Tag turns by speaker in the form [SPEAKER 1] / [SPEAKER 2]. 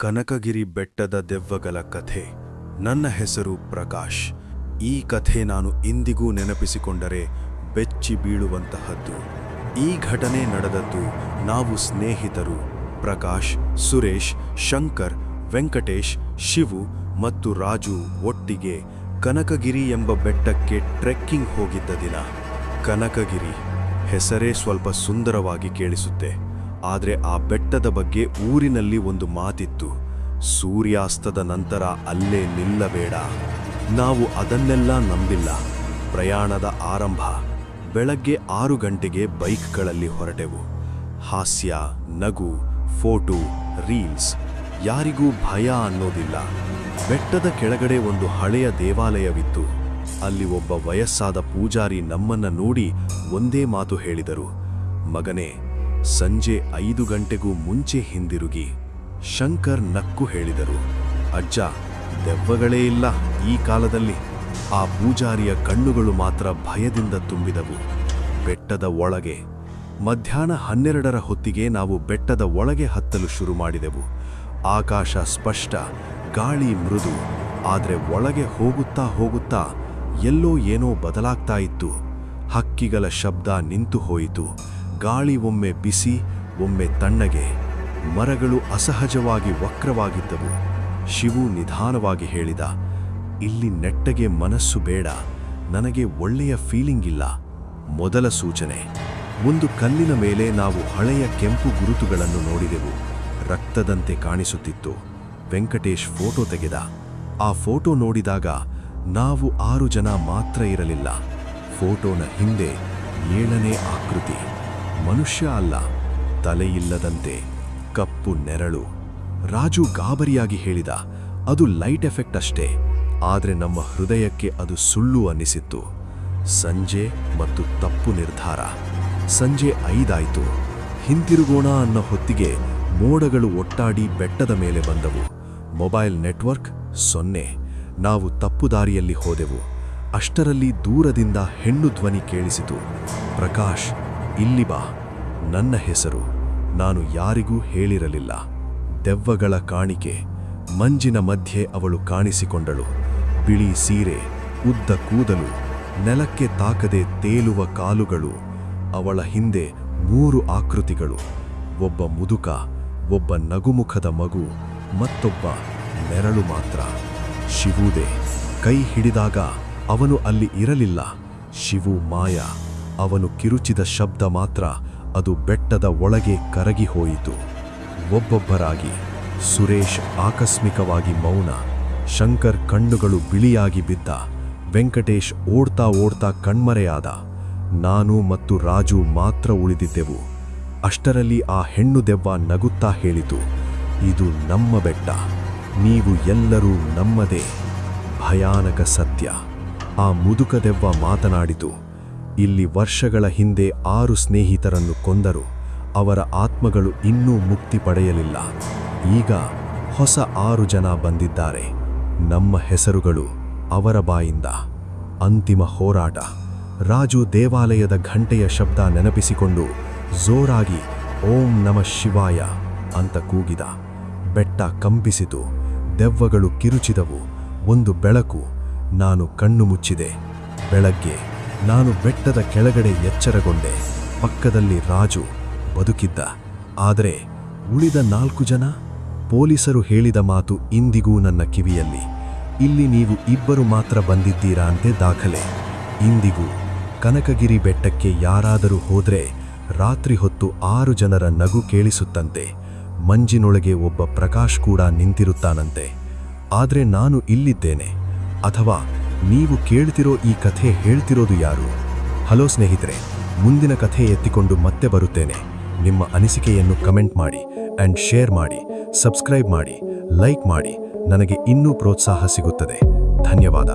[SPEAKER 1] ಕನಕಗಿರಿ ಬೆಟ್ಟದ ದೆವ್ವಗಳ ಕಥೆ. ನನ್ನ ಹೆಸರು ಪ್ರಕಾಶ್. ಈ ಕಥೆ ನಾನು ಇಂದಿಗೂ ನೆನಪಿಸಿಕೊಂಡರೆ ಬೆಚ್ಚಿ ಬೀಳುವಂತಹದ್ದು. ಈ ಘಟನೆ ನಡೆದದ್ದು ನಾವು ಸ್ನೇಹಿತರು ಪ್ರಕಾಶ್, ಸುರೇಶ್, ಶಂಕರ್, ವೆಂಕಟೇಶ್, ಶಿವು ಮತ್ತು ರಾಜು ಒಟ್ಟಿಗೆ ಕನಕಗಿರಿ ಎಂಬ ಬೆಟ್ಟಕ್ಕೆ ಟ್ರೆಕ್ಕಿಂಗ್ ಹೋಗಿದ್ದ ದಿನ. ಕನಕಗಿರಿ ಹೆಸರೇ ಸ್ವಲ್ಪ ಸುಂದರವಾಗಿ ಕೇಳಿಸುತ್ತೆ. ಆದರೆ ಆ ಬೆಟ್ಟದ ಬಗ್ಗೆ ಊರಿನಲ್ಲಿ ಒಂದು ಮಾತಿತ್ತು. ಸೂರ್ಯಾಸ್ತದ ನಂತರ ಅಲ್ಲೇ ನಿಲ್ಲಬೇಡ. ನಾವು ಅದನ್ನೆಲ್ಲ ನಂಬಿಲ್ಲ. ಪ್ರಯಾಣದ ಆರಂಭ. ಬೆಳಗ್ಗೆ ಆರು ಗಂಟೆಗೆ ಬೈಕ್ಗಳಲ್ಲಿ ಹೊರಟೆವು. ಹಾಸ್ಯ, ನಗು, ಫೋಟೋ, ರೀಲ್ಸ್. ಯಾರಿಗೂ ಭಯ ಅನ್ನೋದಿಲ್ಲ. ಬೆಟ್ಟದ ಕೆಳಗಡೆ ಒಂದು ಹಳೆಯ ದೇವಾಲಯವಿತ್ತು. ಅಲ್ಲಿ ಒಬ್ಬ ವಯಸ್ಸಾದ ಪೂಜಾರಿ ನಮ್ಮನ್ನ ನೋಡಿ ಒಂದೇ ಮಾತು ಹೇಳಿದರು. ಮಗನೇ ಸಂಜೆ ಐದು ಗಂಟೆಗೂ ಮುಂಚೆ ಹಿಂದಿರುಗಿ ಶಂಕರ್ ನಕ್ಕು ಹೇಳಿದರು, ಅಜ್ಜ, ದೆವ್ವಗಳೇ ಇಲ್ಲ ಈ ಕಾಲದಲ್ಲಿ. ಆ ಪೂಜಾರಿಯ ಕಣ್ಣುಗಳು ಮಾತ್ರ ಭಯದಿಂದ ತುಂಬಿದವು. ಬೆಟ್ಟದ ಒಳಗೆ, ಮಧ್ಯಾಹ್ನ ಹನ್ನೆರಡರ ಹೊತ್ತಿಗೆ ನಾವು ಬೆಟ್ಟದ ಒಳಗೆ ಹತ್ತಲು ಶುರು ಮಾಡಿದೆವು. ಆಕಾಶ ಸ್ಪಷ್ಟ, ಗಾಳಿ ಮೃದು, ಆದರೆ ಒಳಗೆ ಹೋಗುತ್ತಾ ಹೋಗುತ್ತಾ ಎಲ್ಲೋ ಏನೋ ಬದಲಾಗ್ತಾ ಇತ್ತು. ಹಕ್ಕಿಗಳ ಶಬ್ದ ನಿಂತು ಹೋಯಿತು. ಗಾಳಿ ಒಮ್ಮೆ ಬಿಸಿ, ಒಮ್ಮೆ ತಣ್ಣಗೆ, ಮರಗಳು ಅಸಹಜವಾಗಿ ವಕ್ರವಾಗಿದ್ದವು. ಶಿವು ನಿಧಾನವಾಗಿ ಹೇಳಿದ, ಇಲ್ಲಿ ನೆಟ್ಟಗೆ ಮನಸ್ಸು ಬೇಡ, ನನಗೆ ಒಳ್ಳೆಯ ಫೀಲಿಂಗ್ ಇಲ್ಲ. ಮೊದಲ ಸೂಚನೆ, ಒಂದು ಕಲ್ಲಿನ ಮೇಲೆ ನಾವು ಹಳೆಯ ಕೆಂಪು ಗುರುತುಗಳನ್ನು ನೋಡಿದೆವು. ರಕ್ತದಂತೆ ಕಾಣಿಸುತ್ತಿತ್ತು. ವೆಂಕಟೇಶ್ ಫೋಟೋ ತೆಗೆದ. ಆ ಫೋಟೋ ನೋಡಿದಾಗ ನಾವು ಆರು ಜನ ಮಾತ್ರ ಇರಲಿಲ್ಲ. ಫೋಟೋನ ಹಿಂದೆ ಏಳನೇ ಆಕೃತಿ. ಮನುಷ್ಯ ಅಲ್ಲ, ತಲೆಯಿಲ್ಲದಂತೆ ಕಪ್ಪು ನೆರಳು. ರಾಜು ಗಾಬರಿಯಾಗಿ ಹೇಳಿದ, ಅದು ಲೈಟ್ ಎಫೆಕ್ಟ್ ಅಷ್ಟೇ, ಆದರೆ ನಮ್ಮ ಹೃದಯಕ್ಕೆ ಅದು ಸುಳ್ಳು ಅನ್ನಿಸಿತ್ತು. ಸಂಜೆ ಮತ್ತು ತಪ್ಪು ನಿರ್ಧಾರ. ಸಂಜೆ ಐದಾಯ್ತು. ಹಿಂತಿರುಗೋಣ ಅನ್ನೋ ಹೊತ್ತಿಗೆ ಮೋಡಗಳು ಒಟ್ಟಾಡಿ ಬೆಟ್ಟದ ಮೇಲೆ ಬಂದವು. ಮೊಬೈಲ್ ನೆಟ್ವರ್ಕ್ ಸೊನ್ನೆ. ನಾವು ತಪ್ಪು ದಾರಿಯಲ್ಲಿ ಹೋದೆವು. ಅಷ್ಟರಲ್ಲಿ ದೂರದಿಂದ ಹೆಣ್ಣು ಧ್ವನಿ ಕೇಳಿಸಿತು. ಪ್ರಕಾಶ್ ಇಲ್ಲಿ ಬಾ. ನನ್ನ ಹೆಸರು ನಾನು ಯಾರಿಗೂ ಹೇಳಿರಲಿಲ್ಲ. ದೆವ್ವಗಳ ಕಾಣಿಕೆ. ಮಂಜಿನ ಮಧ್ಯೆ ಅವಳು ಕಾಣಿಸಿಕೊಂಡಳು. ಬಿಳಿ ಸೀರೆ, ಉದ್ದ ಕೂದಲು, ನೆಲಕ್ಕೆ ತಾಕದೆ ತೇಲುವ ಕಾಲುಗಳು, ಅವಳ ಹಿಂದೆ ಮೂರು ಆಕೃತಿಗಳು. ಒಬ್ಬ ಮುದುಕ, ಒಬ್ಬ ನಗುಮುಖದ ಮಗು, ಮತ್ತೊಬ್ಬ ನೆರಳು ಮಾತ್ರ. ಶಿವುದೇ, ಕೈ ಹಿಡಿದಾಗ ಅವನು ಅಲ್ಲಿ ಇರಲಿಲ್ಲ. ಶಿವು ಮಾಯ. ಅವನು ಕಿರುಚಿದ ಶಬ್ದ ಮಾತ್ರ ಅದು ಬೆಟ್ಟದ ಒಳಗೆ ಕರಗಿ ಹೋಯಿತು. ಒಬ್ಬೊಬ್ಬರಾಗಿ ಸುರೇಶ್ ಆಕಸ್ಮಿಕವಾಗಿ ಮೌನ, ಶಂಕರ್ ಕಣ್ಣುಗಳು ಬಿಳಿಯಾಗಿ ಬಿದ್ದ, ವೆಂಕಟೇಶ್ ಓಡ್ತಾ ಓಡ್ತಾ ಕಣ್ಮರೆಯಾದ, ನಾನು ಮತ್ತು ರಾಜು ಮಾತ್ರ ಉಳಿದಿದ್ದೆವು. ಅಷ್ಟರಲ್ಲಿ ಆ ಹೆಣ್ಣು ದೆವ್ವ ನಗುತ್ತಾ ಹೇಳಿತು, ಇದು ನಮ್ಮ ಬೆಟ್ಟ, ನೀವು ಎಲ್ಲರೂ ನಮ್ಮದೇ, ಭಯಾನಕ ಸತ್ಯ. ಆ ಮುದುಕ ದೆವ್ವ ಮಾತನಾಡಿತು ಇಲ್ಲಿ ವರ್ಷಗಳ ಹಿಂದೆ ಆರು ಸ್ನೇಹಿತರನ್ನು ಕೊಂದರು. ಅವರ ಆತ್ಮಗಳು ಇನ್ನೂ ಮುಕ್ತಿ ಪಡೆಯಲಿಲ್ಲ. ಈಗ ಹೊಸ ಆರು ಜನ ಬಂದಿದ್ದಾರೆ. ನಮ್ಮ ಹೆಸರುಗಳು ಅವರ ಬಾಯಿಂದ. ಅಂತಿಮ ಹೋರಾಟ. ರಾಜು ದೇವಾಲಯದ ಘಂಟೆಯ ಶಬ್ದ ನೆನಪಿಸಿಕೊಂಡು ಜೋರಾಗಿ ಓಂ ನಮ ಶಿವಾಯ ಅಂತ ಕೂಗಿದ. ಬೆಟ್ಟ ಕಂಪಿಸಿತು. ದೆವ್ವಗಳು ಕಿರುಚಿದವು. ಒಂದು ಬೆಳಕು ನಾನು ಕಣ್ಣು ಮುಚ್ಚಿದೆ. ಬೆಳಗ್ಗೆ ನಾನು ಬೆಟ್ಟದ ಕೆಳಗಡೆ ಎಚ್ಚರಗೊಂಡೆ. ಪಕ್ಕದಲ್ಲಿ ರಾಜು ಬದುಕಿದ್ದ. ಆದರೆ ಉಳಿದ ನಾಲ್ಕು ಜನ? ಪೊಲೀಸರು ಹೇಳಿದ ಮಾತು ಇಂದಿಗೂ ನನ್ನ ಕಿವಿಯಲ್ಲಿ. ಇಲ್ಲಿ ನೀವು ಇಬ್ಬರು ಮಾತ್ರ ಬಂದಿದ್ದೀರಾ ಅಂತೆ ದಾಖಲೆ. ಇಂದಿಗೂ ಕನಕಗಿರಿ ಬೆಟ್ಟಕ್ಕೆ ಯಾರಾದರೂ ಹೋದ್ರೆ ರಾತ್ರಿ ಹೊತ್ತು ಆರು ಜನರ ನಗು ಕೇಳಿಸುತ್ತಂತೆ. ಮಂಜಿನೊಳಗೆ ಒಬ್ಬ ಪ್ರಕಾಶ್ ಕೂಡ ನಿಂತಿರುತ್ತಾನಂತೆ. ಆದರೆ ನಾನು ಇಲ್ಲಿದ್ದೇನೆ. ಅಥವಾ ನೀವು ಕೇಳ್ತಿರೋ ಈ ಕಥೆ ಹೇಳ್ತಿರೋದು ಯಾರು? ಹಲೋ ಸ್ನೇಹಿತರೆ, ಮುಂದಿನ ಕಥೆ ಎತ್ತಿಕೊಂಡು ಮತ್ತೆ ಬರುತ್ತೇನೆ. ನಿಮ್ಮ ಅನಿಸಿಕೆಯನ್ನು ಕಮೆಂಟ್ ಮಾಡಿ ಆ್ಯಂಡ್ ಶೇರ್ ಮಾಡಿ ಸಬ್ಸ್ಕ್ರೈಬ್ ಮಾಡಿ ಲೈಕ್ ಮಾಡಿ, ನನಗೆ ಇನ್ನೂ ಪ್ರೋತ್ಸಾಹ ಸಿಗುತ್ತದೆ. ಧನ್ಯವಾದ.